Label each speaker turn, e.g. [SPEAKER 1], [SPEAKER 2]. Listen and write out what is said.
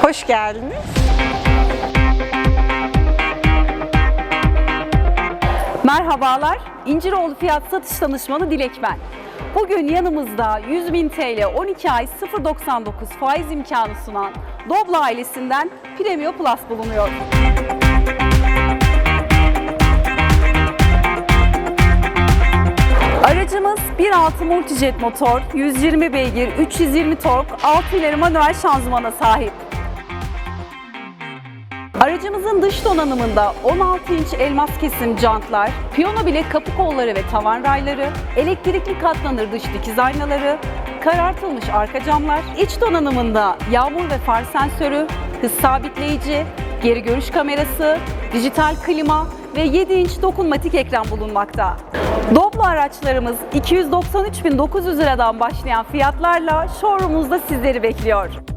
[SPEAKER 1] Hoş geldiniz.
[SPEAKER 2] Merhabalar, İnciroğlu Fiyat Satış Danışmanı Dilek ben. Bugün yanımızda 100.000 TL 12 ay 0.99 faiz imkanı sunan Doblo ailesinden Premio Plus bulunuyor. Aracımız 1.6 Multijet motor, 120 beygir, 320 tork, 6 ileri manuel şanzımana sahip. Aracımızın dış donanımında 16 inç elmas kesim jantlar, piyano bilek kapı kolları ve tavan rayları, elektrikli katlanır dış dikiz aynaları, karartılmış arka camlar, iç donanımında yağmur ve far sensörü, hız sabitleyici, geri görüş kamerası, dijital klima ve 7 inç dokunmatik ekran bulunmakta. Doblo araçlarımız 293.900 liradan başlayan fiyatlarla showroomumuzda sizleri bekliyor.